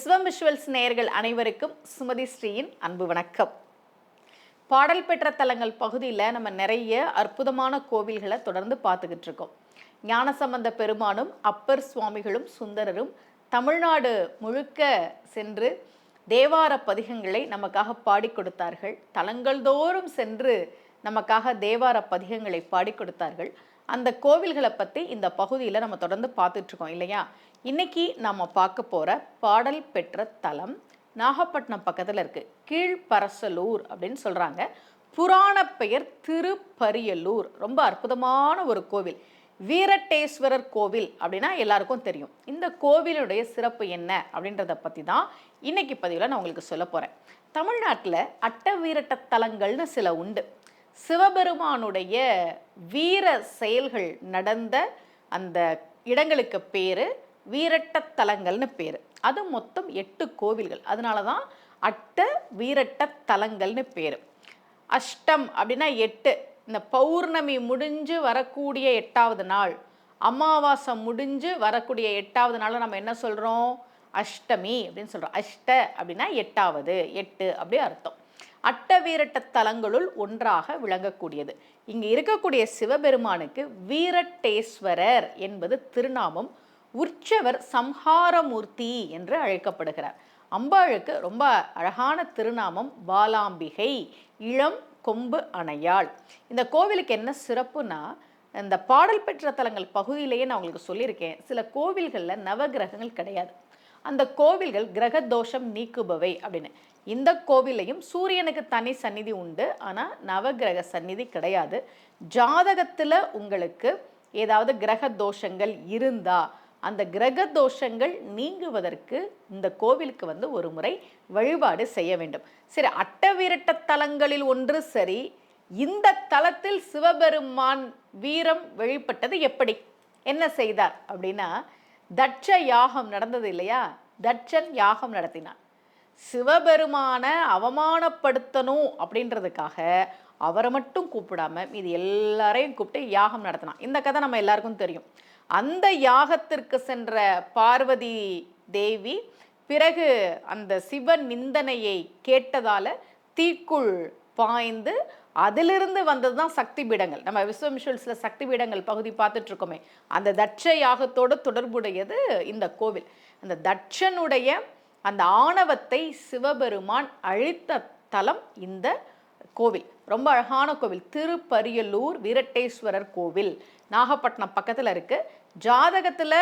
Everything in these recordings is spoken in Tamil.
விஸ்வம் விஷுவல்ஸ் நேயர்கள் அனைவருக்கும் சுமதி ஸ்ரீயின் அன்பு வணக்கம். பாடல் பெற்ற தலங்கள் பகுதியில் நம்ம நிறைய அற்புதமான கோவில்களை தொடர்ந்து பார்த்துக்கிட்டு இருக்கோம். ஞானசம்பந்த பெருமானும் அப்பர் சுவாமிகளும் சுந்தரரும் தமிழ்நாடு முழுக்க சென்று தேவார பதிகங்களை நமக்காக பாடிக் கொடுத்தார்கள். தலங்கள் தோறும் சென்று நமக்காக தேவார பதிகங்களை பாடிக் கொடுத்தார்கள். அந்த கோவில்களை பற்றி இந்த பகுதியில் நம்ம தொடர்ந்து பார்த்துட்ருக்கோம் இல்லையா? இன்றைக்கி நம்ம பார்க்க போகிற பாடல் பெற்ற தலம் நாகப்பட்டினம் பக்கத்தில் இருக்குது கீழ்பரசலூர் அப்படின்னு சொல்கிறாங்க புராண பெயர் திருப்பரியலூர். ரொம்ப அற்புதமான ஒரு கோவில். வீரட்டேஸ்வரர் கோவில் அப்படின்னா எல்லாருக்கும் தெரியும். இந்த கோவிலுடைய சிறப்பு என்ன அப்படின்றத பற்றி தான் இன்னைக்கு பதிவில் நான் உங்களுக்கு சொல்ல போகிறேன் தமிழ்நாட்டில் அட்ட வீரட்ட தலங்கள்னு சில உண்டு. சிவபெருமானுடைய வீர செயல்கள் நடந்த அந்த இடங்களுக்கு பேர் வீரட்டத்தலங்கள்னு பேர். அது மொத்தம் எட்டு கோவில்கள். அதனால தான் அட்ட வீரட்டத்தலங்கள்னு பேர். அஷ்டம் அப்படின்னா எட்டு. இந்த பௌர்ணமி முடிஞ்சு வரக்கூடிய எட்டாவது நாள். அமாவாசை முடிஞ்சு வரக்கூடிய எட்டாவது நாள் நம்ம என்ன சொல்கிறோம் அஷ்டமி அப்படின்னு சொல்கிறோம் அஷ்ட அப்படின்னா எட்டாவது. எட்டு அப்படி அர்த்தம். அட்டவீரட்ட தலங்களுள் ஒன்றாக விளங்கக்கூடியது. இங்கு இருக்கக்கூடிய சிவபெருமானுக்கு வீரட்டேஸ்வரர் என்பது திருநாமம் உற்சவர் சம்ஹாரமூர்த்தி என்று அழைக்கப்படுகிறார். அம்பாளுக்கு ரொம்ப அழகான திருநாமம் பாலாம்பிகை இளம் கொம்பு அணையாள். இந்த கோவிலுக்கு என்ன சிறப்புனா இந்த பாடல் பெற்ற தலங்கள் பகுதியிலேயே நான் உங்களுக்கு சொல்லியிருக்கேன். சில கோவில்களில் நவகிரகங்கள் கிடையாது. அந்த கோவில்கள் கிரக தோஷம் நீக்குபவை அப்படின்னு. இந்த கோவிலையும் சூரியனுக்கு தனி சந்நிதி உண்டு. ஆனால் நவகிரக சந்நிதி கிடையாது. ஜாதகத்தில் உங்களுக்கு ஏதாவது கிரக தோஷங்கள் இருந்தா அந்த கிரக தோஷங்கள் நீங்குவதற்கு இந்த கோவிலுக்கு வந்து ஒரு முறை வழிபாடு செய்ய வேண்டும். சரி அட்டவிரட்ட தலங்களில் ஒன்று சரி. இந்த தலத்தில் சிவபெருமான் வீரம் வெளிப்பட்டது எப்படி? என்ன செய்தார் அப்படின்னா தட்ச யாகம் நடந்தது இல்லையா? தட்சன் யாகம் நடத்தினான். சிவபெருமானை அவமானப்படுத்தணும் அப்படின்றதுக்காக அவரை மட்டும் கூப்பிடாம இது எல்லாரையும் கூப்பிட்டு யாகம் நடத்தினான். இந்த கதை நம்ம எல்லாருக்கும் தெரியும். அந்த யாகத்திற்கு சென்ற பார்வதி தேவி பிறகு அந்த சிவ நிந்தனையை கேட்டதால தீக்குள் பாய்ந்து அதிலிருந்து வந்தது தான் சக்தி பீடங்கள் நம்ம விஸ்வமிஷுவல்ஸில் சக்தி பீடங்கள் பகுதி பார்த்துட்ருக்கோமே அந்த தட்ச யாகத்தோடு தொடர்புடையது இந்த கோவில். அந்த தட்சனுடைய அந்த ஆணவத்தை சிவபெருமான் அழித்த தலம் இந்த கோவில். ரொம்ப அழகான கோவில். திருப்பரியலூர் வீரட்டேஸ்வரர் கோவில். நாகப்பட்டினம் பக்கத்தில் இருக்குது ஜாதகத்தில்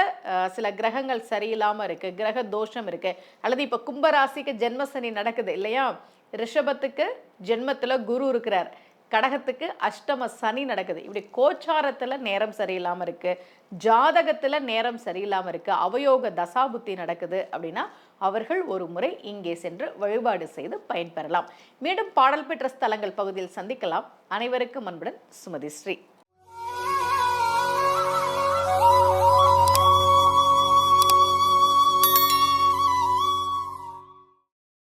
சில கிரகங்கள் சரியில்லாமல் இருக்குது கிரக தோஷம் இருக்குது அல்லது இப்போ கும்பராசிக்கு ஜென்மசனி நடக்குது இல்லையா? ரிஷபத்துக்கு ஜென்மத்தில் குரு இருக்கிறார். கடகத்துக்கு அஷ்டம சனி நடக்குது. இப்படி கோச்சாரத்தில் நேரம் சரியில்லாமல் இருக்கு. ஜாதகத்தில் நேரம் சரியில்லாமல் இருக்கு. அவயோக தசாபுத்தி நடக்குது அப்படின்னா அவர்கள் ஒரு முறை இங்கே சென்று வழிபாடு செய்து பயன்பெறலாம். மீண்டும் பாடல் பெற்ற ஸ்தலங்கள் பகுதியில் சந்திக்கலாம். அனைவருக்கும் அன்புடன் சுமதி ஸ்ரீ.